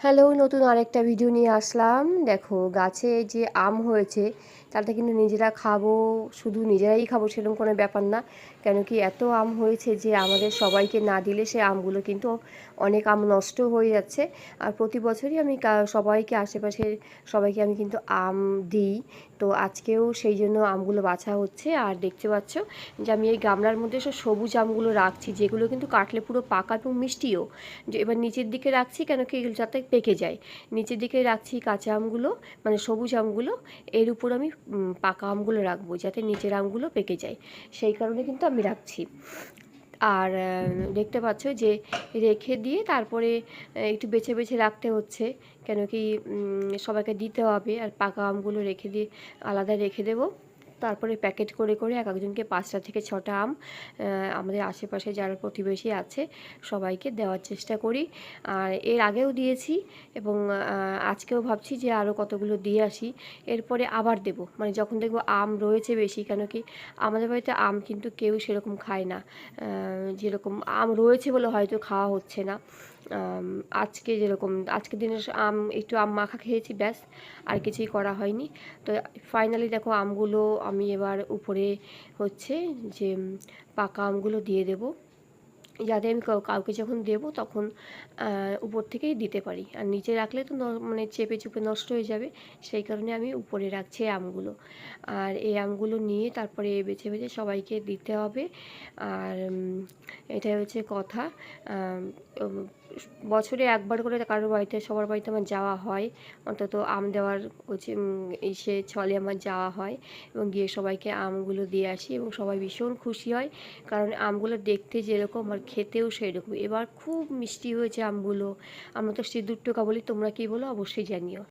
Hello, নতুন আরেকটা video নিয়ে আসলাম। দেখো, গাছে যে আম হয়েছে, তাতে কিন্তু নিজেরা খাব, শুধু নিজেরাই খাব সেরকম কোনো ব্যাপার না। কেন কি এত আম হয়েছে যে আমাদের সবাইকে না দিলে সে আমগুলো কিন্তু অনেক আম নষ্ট হয়ে যাচ্ছে। আর প্রতি বছরই আমি সবাইকে, আশেপাশের সবাইকে আমি কিন্তু আম দিই। তো আজকেও সেই জন্য আমগুলো বাছা হচ্ছে। আর দেখতে পাচ্ছ যে আমি এই গামলার মধ্যে সব সবুজ আমগুলো রাখছি, যেগুলো কিন্তু কাটলে পুরো পাকা এবং মিষ্টিও। যে এবার নিচের দিকে রাখছি, কেন কি এগুলো যাতে পেকে যায়। নিচের দিকে রাখছি কাঁচা আমগুলো মানে সবুজ আমগুলো। এর উপর আমি পাকা আমগুলো রাখব যাতে নিচের আমগুলো পেকে যায়। সেই কারণে কিন্তু আমি রাখছি। আর দেখতে পাচ্ছ যে রেখে দিয়ে তারপরে একটু বেছে বেছে রাখতে হচ্ছে। কেন কি সবাইকে দিতে হবে। আর পাকা আমগুলো রেখে দিয়ে আলাদা রেখে দেবো। তারপরে প্যাকেট করে করে এক একজনকে পাঁচটা থেকে ছটা আম আমাদের আশেপাশে যারা প্রতিবেশী আছে সবাইকে দেওয়ার চেষ্টা করি। আর এর আগেও দিয়েছি এবং আজকেও ভাবছি যে আরও কতগুলো দিয়ে আসি। এরপরে আবার দেব। মানে যখন দেখব আম রয়েছে বেশি, কেন কি আমাদের বাড়িতে আম কিন্তু কেউ সেরকম খায় না। যেরকম আম রয়েছে বলে হয়তো খাওয়া হচ্ছে না। আজকে যেরকম আজকের দিনে আম, একটু আম মাখা খেয়েছি, ব্যাস, আর কিছুই করা হয়নি। তো ফাইনালি দেখো আমগুলো আমি এবার উপরে হচ্ছে যে পাকা আমগুলো দিয়ে দেবো। যাতে আমি কাউকে যখন দেবো তখন উপর থেকেই দিতে পারি। আর নিচে রাখলে তো মানে চেপে চুপে নষ্ট হয়ে যাবে, সেই কারণে আমি উপরে রাখছি আমগুলো। আর এই আমগুলো নিয়ে তারপরে বেছে বেছে সবাইকে দিতে হবে। আর এটাই হচ্ছে কথা। বছরে একবার করে কারোর বাড়িতে, সবার বাড়িতে আমার যাওয়া হয়। অন্তত আম দেওয়ার এসে ছলে আমার যাওয়া হয় এবং গিয়ে সবাইকে আমগুলো দিয়ে আসি এবং সবাই ভীষণ খুশি হয়। কারণ আমগুলো দেখতে যেরকম আমার খেতেও সেরকম এবার খুব মিষ্টি হয়েছে আমগুলো। আমরা তো সিঁদুর টোকা বলি, তোমরা কী বলো? অবশ্যই জানিও।